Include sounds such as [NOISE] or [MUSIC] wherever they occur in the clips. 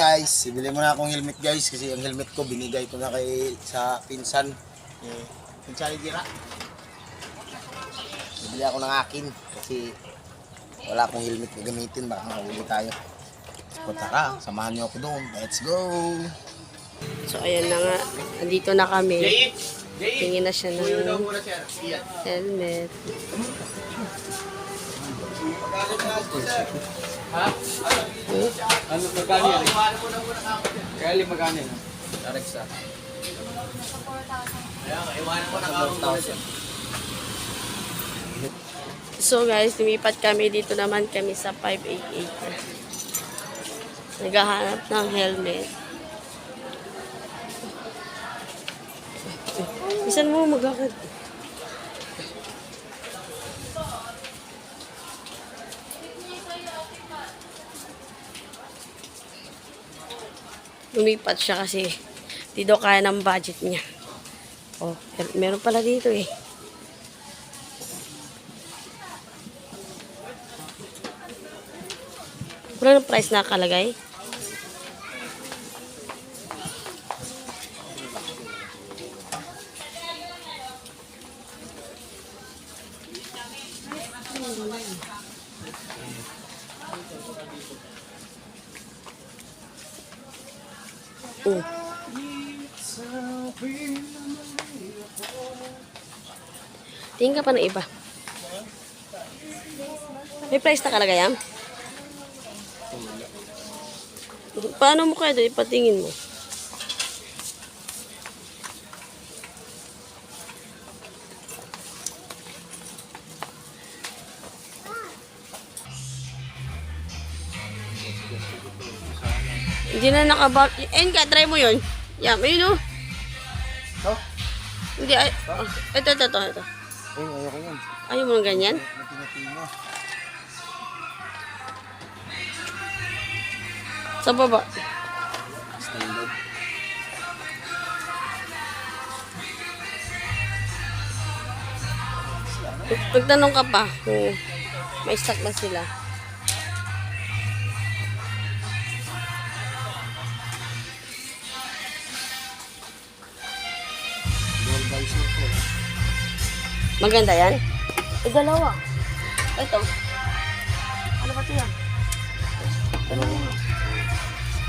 Guys, bibili mo na akong helmet guys kasi ang helmet ko binigay ko na kay sa pinsan. Eh, pinsan ni Dira. Bibili ako ng akin kasi wala akong helmet na gamitin baka mahuli tayo. So tara, samahan niyo ako doon. Let's go! So, ayan na nga. Andito na kami. Tingin na siya ng helmet. Ano magkano yan? Kaya magkano yan? Alexa. So guys, lumipat kami dito naman kami sa 588. Naghahanap ng helmet. Isan mo magkakad? Lumipat siya kasi di daw kaya ng budget niya. Oh, mer- meron pala dito eh. Wala ng price nakalagay. Oh. Tingin ka pa ng iba. May price nakalagay yan? Paano mo kaya ito ipatingin mo? Hindi na nakabal... En ka, try mo yun. Yan, ayun o. Oh, Hindi, ay... oh, ito, ito, ito, ito. ay, ayoko yan. Ayaw mo ng ganyan? Matinatino. Sa baba. Standard. Nagtanong ka pa kung may stock ba sila. Maganda yan? Eh, dalawa. Ito. Ano ba ito yan? Dalawa.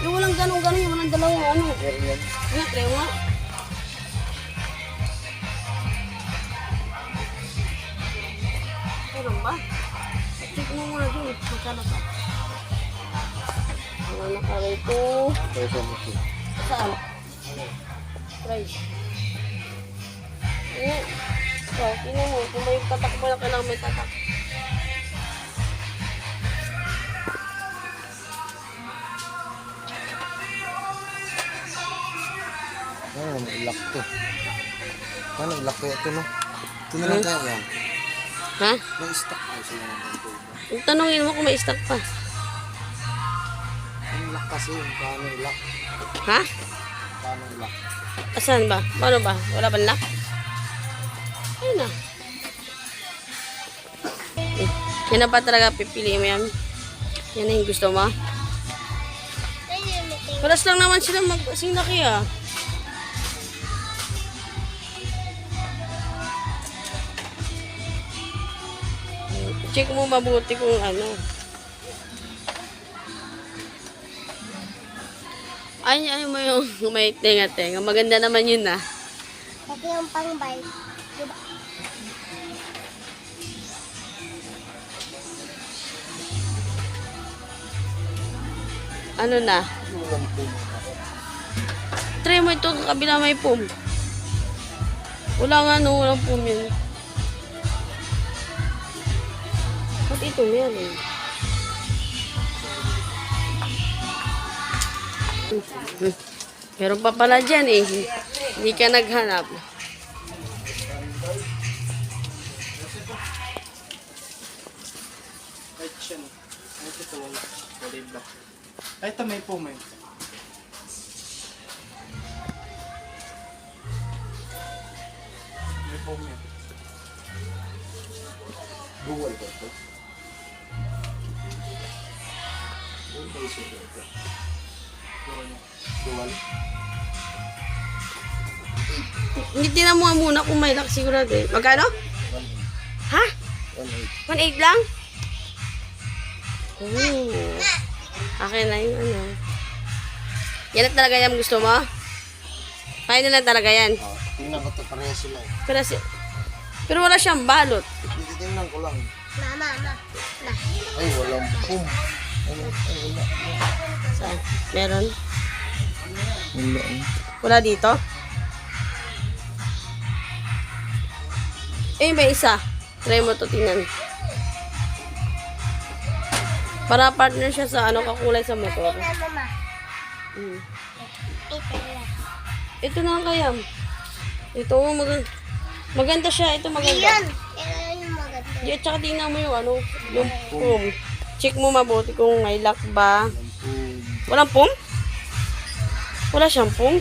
Yung walang ganun, ganun, yung walang dalawa, ano? Meron yan. Try mo nga. Ano ba? Check mo muna dun. Magkano ba? Ano na ka rito? Saan? Price. Eh, so, tingnan mo. Kung may tatak mo na kailangan may tatak. Ano, mag-lock to. Paano, lock kaya ito, no? Ito na lang kaya yan. Ha? May stock na sila ng ganito. Yung tanongin mo kung may stock pa. Yung lock kasi, yung paano lock. Ha? Paano lock. Asan ba? Paano ba? Wala ba lock? Yan na ba talaga pipili mo yan? Yan na yung gusto mo? Paras lang naman sila mag sing laki ah. Check mo mabuti kung ano. Ay, ay mo yung may tenga-tenga. Maganda naman yun ah. Pati yung pang-bike. Diba? Ano na? Try mo ito, kabila may pum. Wala nga no, walang pum yun. Ba't ito yan eh? Hmm. Meron pa pala dyan eh. Hindi ka naghanap. Right siya. Ito ito wala. Kulay. Ay, ito may po may. May po may. Dual ba ito? Visor ba ito? Dual. Hindi tinan mo muna kung may lock sigurado eh. Magkano? 1.8. Ha? 1.8. 1.8 lang? Oh. Akin na yung ano. Yan na talaga yung gusto mo? Kaya na lang talaga yan. Oh, tingnan ko to pareha sila. eh. Pero, si, pero wala siyang balot. Hindi tingnan ko lang. Mama, ma. Na. Ay, walang pum. Ano? Ay, wala. Saan? Meron? Wala. eh. Wala dito? Eh, may isa. Try mo to, tingnan. Para partner siya sa ano, kakulay sa motor. Na, mama. Hmm. Ito na. Ito na lang kaya. Ito, mag maganda siya. Ito maganda. Yan. Yan yung maganda. Yeah, tsaka tingnan mo yung ano, yung pum. Check mo mabuti kung may lock ba. Pum. Walang pum? Wala siyang pum?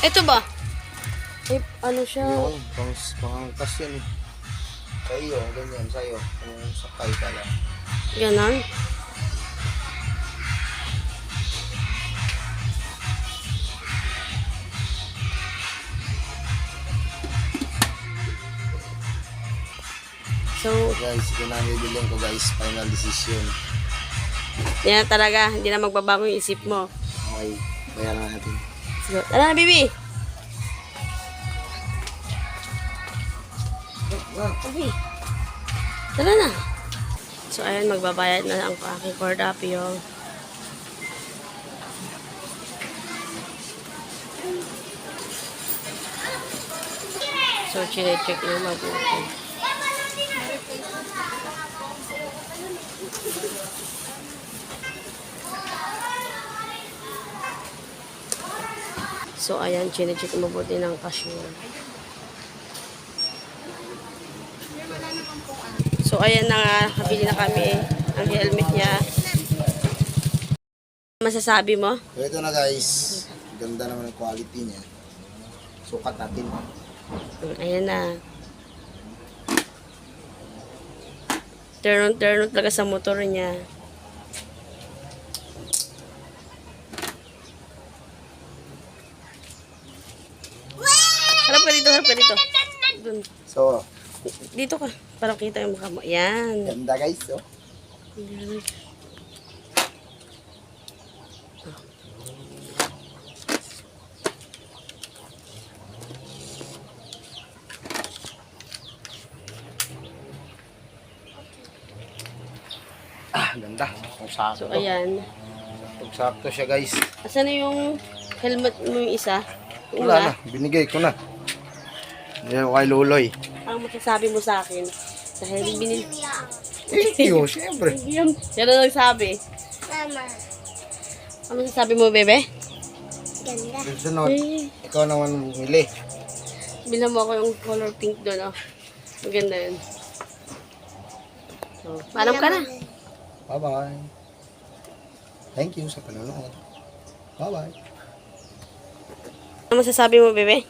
Ito ba? Eh, ano siya? Yun, pang, pangangkas yan eh. Sa iyo, ganyan, sa iyo. Kung sakay ka lang. Ganon. So, Guys, ito na ang bibiliin ko guys. Final decision. yan talaga. Hindi na magbabago yung isip mo. Okay, bayaran natin. So, tara na, baby. Okay. Tara na. So, ayan, magbabayad na ang aking cordapio. So, chine-check na mabuti. So, ayan, chine-check mabuti ng cashier. So, ayan na nga, nakabili na kami ang helmet niya. Masasabi mo? So ito na guys. Ganda naman ang quality niya. Sukat natin. Ayan na. Turn on, turn on talaga sa motor niya. Harap ka dito, harap ka dito. Dun. So, Dito ka, para kita yung mukha mo. Yan. ganda guys. Oh. Yan. Ah, ganda. Kung sakto. So, ayan. Kung sakto siya guys. Asan na yung helmet mo yung isa? Wala na. Binigay ko na. Yan kay Luloy. Ang masasabi mo sa akin? Dahil binil... Thank you, syempre. [LAUGHS] Yan, yan ang nagsabi. Mama. Ano masasabi mo, bebe? Ganda. Sunod, Eh, ikaw naman bumili. bilhan mo ako yung color pink doon, oh. Maganda yun. So, paalam ka na. Bye-bye. Thank you sa panonood. Bye-bye. Ano masasabi mo, bebe?